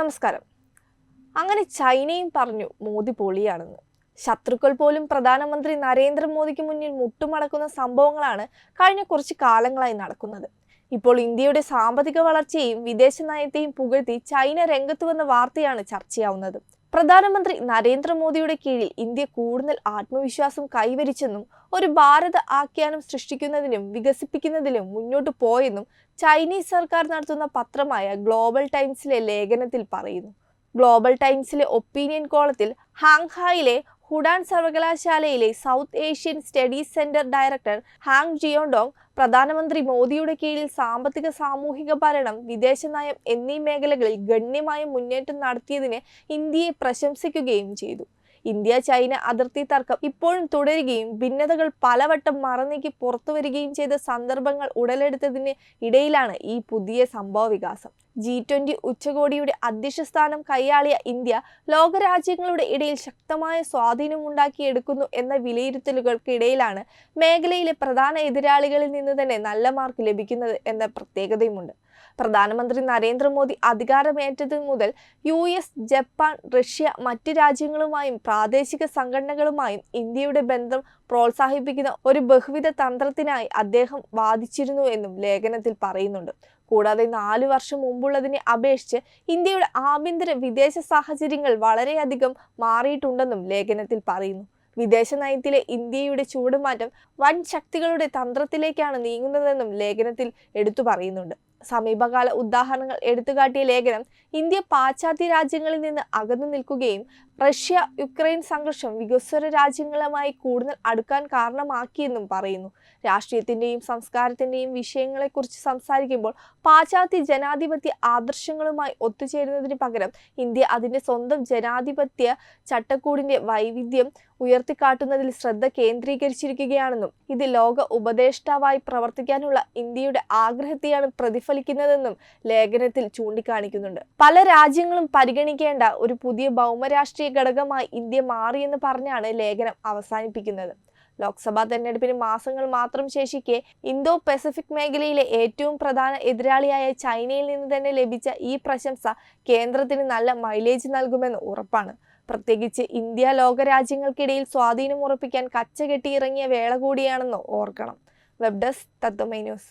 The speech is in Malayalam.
നമസ്കാരം. അങ്ങനെ ചൈനയും പറഞ്ഞു മോദി പൊളിയാണെന്ന്. ശത്രുക്കൾ പോലും പ്രധാനമന്ത്രി നരേന്ദ്രമോദിക്ക് മുന്നിൽ മുട്ടുമടക്കുന്ന സംഭവങ്ങളാണ് കഴിഞ്ഞ കുറച്ച് കാലങ്ങളായി നടക്കുന്നത്. ഇപ്പോൾ ഇന്ത്യയുടെ സാമ്പത്തിക വളർച്ചയെയും വിദേശ നയത്തെയും പുകഴ്ത്തി ചൈന രംഗത്ത് വന്ന വാർത്തയാണ് ചർച്ചയാവുന്നത്. പ്രധാനമന്ത്രി നരേന്ദ്രമോദിയുടെ കീഴിൽ ഇന്ത്യ കൂടുതൽ ആത്മവിശ്വാസം കൈവരിച്ചെന്നും ഒരു ഭാരത ആഖ്യാനം സൃഷ്ടിക്കുന്നതിനും വികസിപ്പിക്കുന്നതിലും മുന്നോട്ട് പോയെന്നും ചൈനീസ് സർക്കാർ നടത്തുന്ന പത്രമായ ഗ്ലോബൽ ടൈംസിലെ ലേഖനത്തിൽ പറയുന്നു. ഗ്ലോബൽ ടൈംസിലെ ഒപ്പീനിയൻ കോളത്തിൽ ഹാങ്ഹായിലെ ഹുഡാൻ സർവകലാശാലയിലെ South Asian Studies Centre director hang ജിയോണ്ടോങ് പ്രധാനമന്ത്രി മോദിയുടെ കീഴിൽ സാമ്പത്തിക സാമൂഹിക ഭരണം വിദേശ നയം എന്നീ മേഖലകളിൽ ഗണ്യമായ മുന്നേറ്റം നടത്തിയതിന് ഇന്ത്യയെ പ്രശംസിക്കുകയും ചെയ്തു. ഇന്ത്യ ചൈന അതിർത്തി തർക്കം ഇപ്പോഴും തുടരുകയും ഭിന്നതകൾ പലവട്ടം മറന്നേക്ക് പുറത്തു വരികയും ചെയ്ത സന്ദർഭങ്ങൾ ഉടലെടുത്തതിന് ഇടയിലാണ് ഈ പുതിയ സംഭവ വികാസം. ജി ട്വന്റി ഉച്ചകോടിയുടെ അധ്യക്ഷസ്ഥാനം കൈയാളിയ ഇന്ത്യ ലോകരാജ്യങ്ങളുടെ ഇടയിൽ ശക്തമായ സ്വാധീനം സ്വാധീനമുണ്ടാക്കിയെടുക്കുന്നു എന്ന വിലയിരുത്തലുകൾക്കിടയിലാണ് മേഖലയിലെ പ്രധാന എതിരാളികളിൽ നിന്ന് തന്നെ നല്ല മാർക്ക് ലഭിക്കുന്നത് എന്ന പ്രത്യേകതയുമുണ്ട്. പ്രധാനമന്ത്രി നരേന്ദ്രമോദി അധികാരമേറ്റത് മുതൽ യു എസ് ജപ്പാൻ റഷ്യ മറ്റ് രാജ്യങ്ങളുമായും പ്രാദേശിക സംഘടനകളുമായും ഇന്ത്യയുടെ ബന്ധം പ്രോത്സാഹിപ്പിക്കുന്ന ഒരു ബഹുവിധ തന്ത്രത്തിനായി അദ്ദേഹം വാദിച്ചിരുന്നു എന്നും ലേഖനത്തിൽ പറയുന്നുണ്ട്. കൂടാതെ നാലു വർഷം മുമ്പുള്ളതിനെ അപേക്ഷിച്ച് ഇന്ത്യയുടെ ആഭ്യന്തര വിദേശ സാഹചര്യങ്ങൾ വളരെയധികം മാറിയിട്ടുണ്ടെന്നും ലേഖനത്തിൽ പറയുന്നു. വിദേശ നയത്തിലെ ഇന്ത്യയുടെ ചൂടുമാറ്റം വൻ ശക്തികളുടെ തന്ത്രത്തിലേക്കാണ് നീങ്ങുന്നതെന്നും ലേഖനത്തിൽ എടുത്തു പറയുന്നുണ്ട്. സമീപകാല ഉദാഹരണങ്ങൾ എടുത്തുകാട്ടിയ ലേഖനം ഇന്ത്യ പാശ്ചാത്യ രാജ്യങ്ങളിൽ നിന്ന് അകന്നു നിൽക്കുകയും റഷ്യ യുക്രൈൻ സംഘർഷം വികസ്വര രാജ്യങ്ങളുമായി കൂടുതൽ അടുക്കാൻ കാരണമാക്കിയെന്നും പറയുന്നു. രാഷ്ട്രീയത്തിന്റെയും സംസ്കാരത്തിന്റെയും വിഷയങ്ങളെക്കുറിച്ച് സംസാരിക്കുമ്പോൾ പാശ്ചാത്യ ജനാധിപത്യ ആദർശങ്ങളുമായി ഒത്തുചേരുന്നതിന് പകരം ഇന്ത്യ അതിന്റെ സ്വന്തം ജനാധിപത്യ ചട്ടക്കൂടിന്റെ വൈവിധ്യം ഉയർത്തിക്കാട്ടുന്നതിൽ ശ്രദ്ധ കേന്ദ്രീകരിച്ചിരിക്കുകയാണെന്നും ഇത് ലോക ഉപദേഷ്ടാവായി പ്രവർത്തിക്കാനുള്ള ഇന്ത്യയുടെ ആഗ്രഹത്തെയാണ് പ്രതിഫലിക്കുന്നതെന്നും ലേഖനത്തിൽ ചൂണ്ടിക്കാണിക്കുന്നുണ്ട്. പല രാജ്യങ്ങളും പരിഗണിക്കേണ്ട ഒരു പുതിയ ഭൗമരാഷ്ട്രീയ ഘടകമായി ഇന്ത്യ മാറിയെന്ന് പറഞ്ഞാണ് ലേഖനം അവസാനിപ്പിക്കുന്നത്. ലോക്സഭാ തെരഞ്ഞെടുപ്പിന് മാസങ്ങൾ മാത്രം ശേഷിക്കെ ഇന്തോ പസഫിക് മേഖലയിലെ ഏറ്റവും പ്രധാന എതിരാളിയായ ചൈനയിൽ നിന്ന് തന്നെ ലഭിച്ച ഈ പ്രശംസ കേന്ദ്രത്തിന് നല്ല മൈലേജ് നൽകുമെന്ന് ഉറപ്പാണ്. പ്രത്യേകിച്ച് ഇന്ത്യ ലോകരാജ്യങ്ങൾക്കിടയിൽ സ്വാധീനം ഉറപ്പിക്കാൻ കച്ചകെട്ടി ഇറങ്ങിയ വേള കൂടിയാണെന്ന് ഓർക്കണം. Web desk Tatwamayi news.